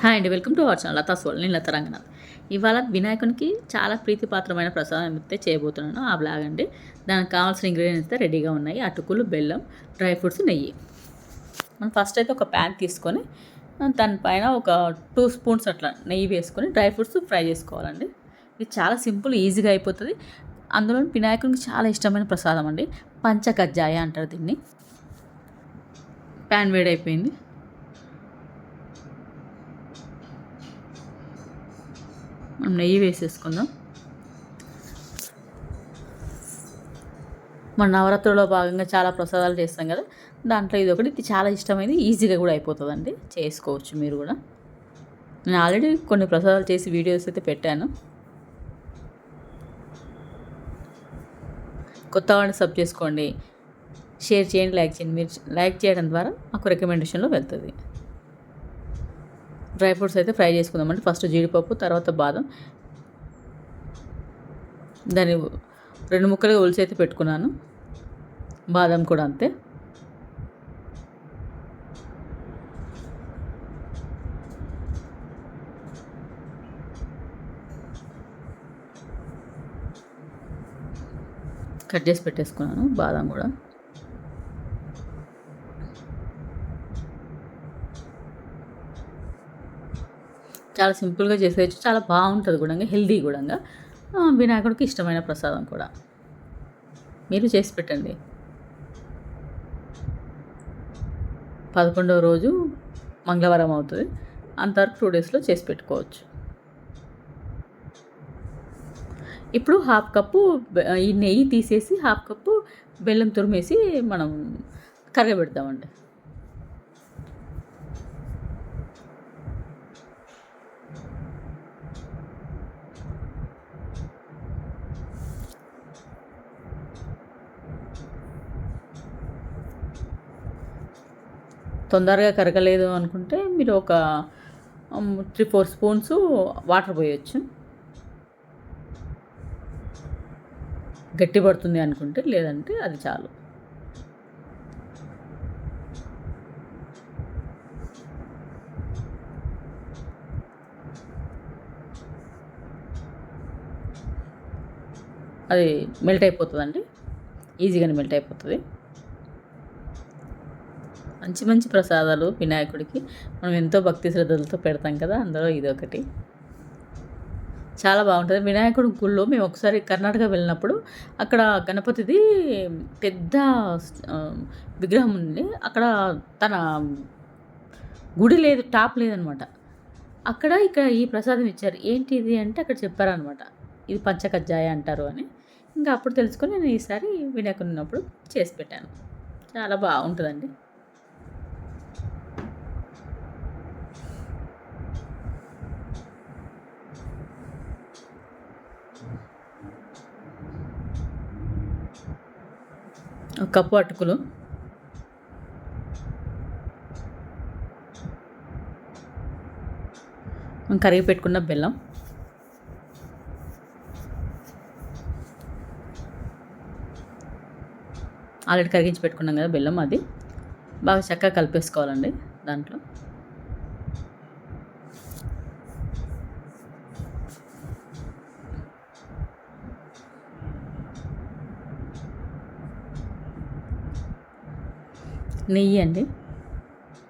Hi అండి welcome to our channel Latha soul నేను లత రంగనాథ్. ఇవాళ వినాయకునికి చాలా ప్రీతిపాత్రమైన ప్రసాదం అయితే చేయబోతున్నాను ఆ బ్లాగ్ అండి. దానికి కావాల్సిన ఇంగ్రీడియంట్స్ అయితే రెడీగా ఉన్నాయి అటుకులు బెల్లం డ్రై ఫ్రూట్స్ నెయ్యి. మనం ఫస్ట్ అయితే ఒక ప్యాన్ తీసుకొని దానిపైన ఒక టూ స్పూన్స్ అట్లా నెయ్యి వేసుకొని డ్రై ఫ్రూట్స్ ఫ్రై చేసుకోవాలండి. ఇది చాలా సింపుల్ ఈజీగా అయిపోతుంది. అందులో వినాయకునికి చాలా ఇష్టమైన ప్రసాదం అండి పంచకజ్జాయ అంటారు దీన్ని. ప్యాన్ వేడైపోయింది. మనం నెయ్యి వేసేసుకుందాం. మన నవరాత్రిలో భాగంగా చాలా ప్రసాదాలు చేస్తాం కదా దాంట్లో ఇది ఒకటి. ఇది చాలా ఇష్టమైంది ఈజీగా కూడా అయిపోతుందండి. చేసుకోవచ్చు మీరు కూడా. నేను ఆల్రెడీ కొన్ని ప్రసాదాలు చేసి వీడియోస్ అయితే పెట్టాను. కొత్త వాడిని సబ్ చేసుకోండి. షేర్ చేయండి లైక్ చేయండి. మీరు లైక్ చేయడం ద్వారా మాకు రికమెండేషన్లో వెళ్తుంది. డ్రై ఫ్రూట్స్ అయితే ఫ్రై చేసుకుందామంటే ఫస్ట్ జీడిపప్పు తర్వాత బాదం. దాన్ని రెండు ముక్కలుగా ఒలిసి అయితే పెట్టుకున్నాను. బాదం కూడా అంతే. కట్ చేసి పెట్టేసుకున్నాను. బాదం కూడా. చాలా సింపుల్గా చేసేయచ్చు. చాలా బాగుంటుంది కూడా హెల్దీ కూడా వినాయకుడికి ఇష్టమైన ప్రసాదం కూడా. మీరు చేసి పెట్టండి. పదకొండవ రోజు మంగళవారం అవుతుంది. అంతవరకు టూ డేస్లో చేసి పెట్టుకోవచ్చు. ఇప్పుడు హాఫ్ కప్పు ఈ నెయ్యి తీసేసి హాఫ్ కప్పు బెల్లం తురిమేసి మనం కరగబెడతామండి. తొందరగా కరగలేదు అనుకుంటే మీరు ఒక త్రీ ఫోర్ స్పూన్స్ వాటర్ పోయొచ్చు. గట్టి పడుతుంది అనుకుంటే లేదంటే అది చాలు. అది మెల్ట్ అయిపోతుందండి. ఈజీగానే మెల్ట్ అయిపోతుంది. మంచి మంచి ప్రసాదాలు వినాయకుడికి. మనం ఎంతో భక్తి శ్రద్ధలతో పెడతాం కదా అందులో ఇది ఒకటి. చాలా బాగుంటుంది. వినాయకుడి గుళ్ళో మేము ఒకసారి కర్ణాటక వెళ్ళినప్పుడు అక్కడ గణపతిది పెద్ద విగ్రహం ఉంది. అక్కడ తన గుడి లేదు టాప్ లేదనమాట. అక్కడ ఇక్కడ ఈ ప్రసాదం ఇచ్చారు. ఏంటి ఇది అంటే అక్కడ చెప్పారనమాట. ఇది పంచకజ్జాయ అంటారు అని. ఇంకా అప్పుడు తెలుసుకొని నేను ఈసారి వినాయకుడు ఉన్నప్పుడు చేసి పెట్టాను. చాలా బాగుంటుందండి. కప్పు అటుకులు. కరిగి పెట్టుకున్న బెల్లం. ఆల్రెడీ కరిగించి పెట్టుకున్నాం కదా బెల్లం అది. బాగా చక్కగా కలిపేసుకోవాలండి దాంట్లో. నెయ్యి అండి.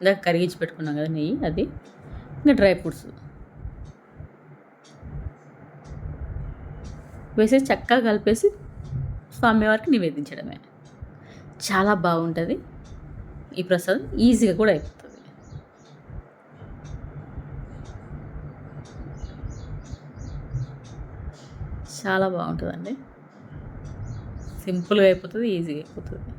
ఇందాక కరిగించి పెట్టుకున్నాం కదా నెయ్యి అది. ఇంకా డ్రై ఫ్రూట్స్. వేసేసి చక్కగా కలిపేసి స్వామివారికి నివేదించడమే. చాలా బాగుంటుంది. ఈ ప్రసాదం ఈజీగా కూడా అయిపోతుంది. చాలా బాగుంటుందండి. సింపుల్గా అయిపోతుంది ఈజీగా అయిపోతుంది.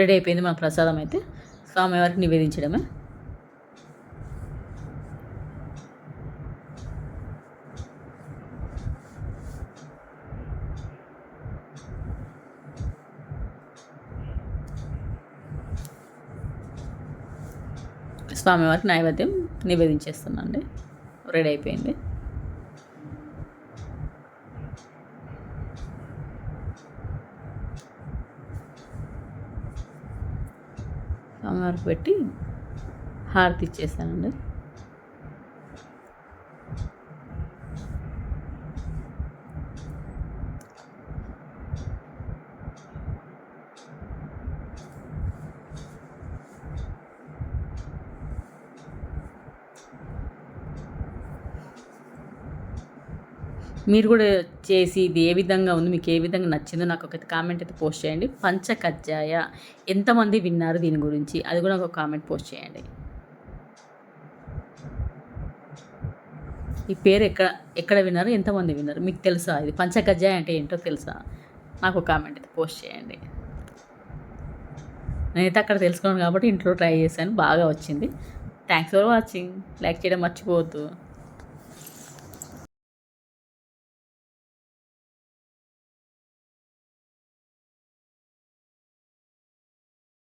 రెడీ అయిపోయింది మన ప్రసాదం అయితే. స్వామివారికి నివేదించడమే. స్వామివారికి నైవేద్యం నివేదించేస్తున్నాండి. రెడీ అయిపోయింది. స్వామివారికి పెట్టి హారతి ఇచ్చేసానండి మీరు కూడా చేసి ఇది ఏ విధంగా ఉంది మీకు ఏ విధంగా నచ్చిందో నాకు ఒక కామెంట్ అయితే పోస్ట్ చేయండి. పంచ కజ్జాయ ఎంతమంది విన్నారు దీని గురించి? అది కూడా ఒక కామెంట్ పోస్ట్ చేయండి. ఈ పేరు ఎక్కడ ఎక్కడ విన్నారు ఎంతమంది విన్నారు? మీకు తెలుసా? ఇది పంచ కజ్జాయ అంటే ఏంటో తెలుసా? నాకు ఒక కామెంట్ అయితే పోస్ట్ చేయండి. నేనైతే అక్కడ తెలుసుకున్నాను కాబట్టి ఇంట్లో ట్రై చేశాను బాగా వచ్చింది. థ్యాంక్స్ ఫర్ వాచింగ్ లైక్ చేయడం మర్చిపోవద్దు.